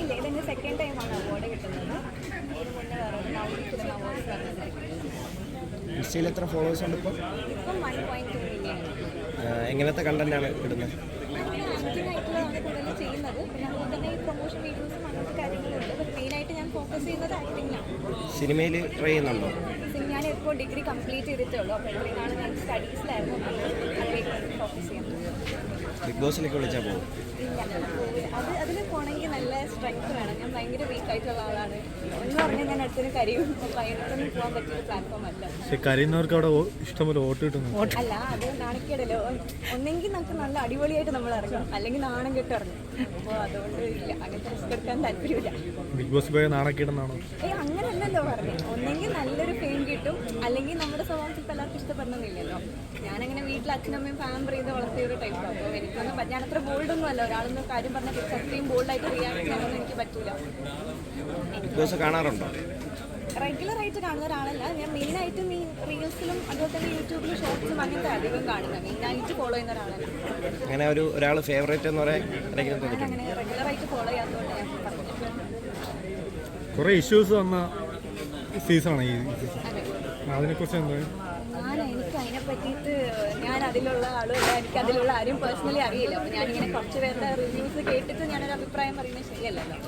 ഇല്ല ഇതെന്റെ സെക്കൻഡ് ടൈമാണ് അവാർഡ് കിട്ടുന്നത്. ഇതിന് മുന്നേ വേറെ ഇൻസ്റ്റയിൽ എത്ര ഫോളോവേഴ്സ് ഉണ്ട് ഇപ്പോൾ ഇപ്പം വൺ പോയിന്റ് ടു മില്യൺ എങ്ങനത്തെ കണ്ടന്റാണ് ഇടുന്നത്? കൂടുതൽ ചെയ്യുന്നത്. പിന്നെ തന്നെ ഈ പ്രൊമോഷൻ വീഡിയോസും അങ്ങനത്തെ കാര്യങ്ങളുണ്ട്. പക്ഷേ മെയിനായിട്ട് ഞാൻ ഫോക്കസ് ചെയ്യുന്നത് ആക്ടിങ്ങിലാണ് സിനിമയിൽ ട്രൈ ചെയ്യുന്നുണ്ടോ? ഞാൻ ഇപ്പോൾ ഡിഗ്രി കംപ്ലീറ്റ് ചെയ്തിട്ടേ ഉള്ളൂ. അപ്പോൾ ആണ് ഞാൻ സ്റ്റഡീസിലായിരുന്നു ഫോക്കസ് ചെയ്യുന്നത് ബിഗ് ബോസിലേക്ക് വിളിച്ചാൽ പോകും കരിയുന്നവർക്ക് അത് അതിൽ പോകണമെങ്കിൽ നല്ല സ്ട്രെങ്ത് വേണം. ഞാൻ ഭയങ്കര വീക്ക് ആയിട്ടുള്ള ആളാണ്. എന്ന് പറഞ്ഞാൽ ഞാൻ അടുത്തിന് കരിയും അപ്പോൾ അതിനൊന്നും പോകാൻ പറ്റിയ പ്ലാറ്റ്ഫോം അല്ല. പക്ഷെ കരയുന്നവർക്ക് അവിടെ ഇഷ്ടംപോലെ വോട്ട് കിട്ടുന്നു അല്ല അത് നാണക്കേടല്ലോ. ഒന്നെങ്കിൽ നമുക്ക് നല്ല അടിപൊളിയായിട്ട് നമ്മൾ ഇറങ്ങും. അല്ലെങ്കിൽ നാണം കെട്ട് ഇറങ്ങും. അപ്പോൾ അതുകൊണ്ട് ഇല്ല. അങ്ങനത്തെ റിസ്ക് എടുക്കാൻ താല്പര്യമില്ല. ബിഗ് ബോസ് പോയ നാണക്കേടെന്നാണോ? ഏ അങ്ങനല്ലല്ലോ പറഞ്ഞു. കിട്ടും. അല്ലെങ്കിൽ നമ്മുടെ സ്വഭാവം ചിലപ്പോൾ എല്ലാവർക്കും ഇഷ്ടപ്പെടണമെന്നില്ലല്ലോ. ഞാനങ്ങനെ വീട്ടിൽ അച്ഛനമ്മയും പാമ്പർ ചെയ്ത് വളർത്തിയ ഒരു ടൈപ്പ് അപ്പോൾ എനിക്കൊന്നും ഞാൻ അത്ര ബോൾഡൊന്നും അല്ല. ഒരാളൊന്നും കാര്യം പറഞ്ഞാൽ അത്രയും ബോൾഡായിട്ട് റിയാക്ട് ചെയ്യാനൊന്നും എനിക്ക് പറ്റൂല. കാണാറുണ്ടോ? റെഗുലർ ആയിട്ട് കാണുന്ന ഒരാളല്ല. ഞാൻ മെയിനായിട്ടും ഈ റീൽസിലും അതുപോലെ തന്നെ യൂട്യൂബിലും ഷോർട്സും അങ്ങനത്തെ അധികം കാണുന്നത് മെയിനായിട്ട് ഫോളോ ചെയ്യുന്ന ഒരാളല്ല. അങ്ങനെ ഒരു ഒരാൾ ഫേവറേറ്റ് എന്ന് പറയാൻ അങ്ങനെ റെഗുലർ ആയിട്ട് ഫോളോ ചെയ്യാത്തതുകൊണ്ട് ഞാൻ കുറേ ഇഷ്യൂസ് വന്ന സീസണാണ് ഈ സീസൺ അതിനെക്കുറിച്ച് എന്താ? ഞാൻ എനിക്ക് അതിനെ പറ്റിയിട്ട് ഞാൻ അതിലുള്ള ആളുമല്ല. എനിക്ക് അതിലുള്ള ആരും പേഴ്സണലി അറിയില്ല. അപ്പോൾ ഞാനിങ്ങനെ കുറച്ച് പേരുടെ റിവ്യൂസ് കേട്ടിട്ട് ഞാനൊരു അഭിപ്രായം പറയുന്നത് ശരിയല്ലല്ലോ.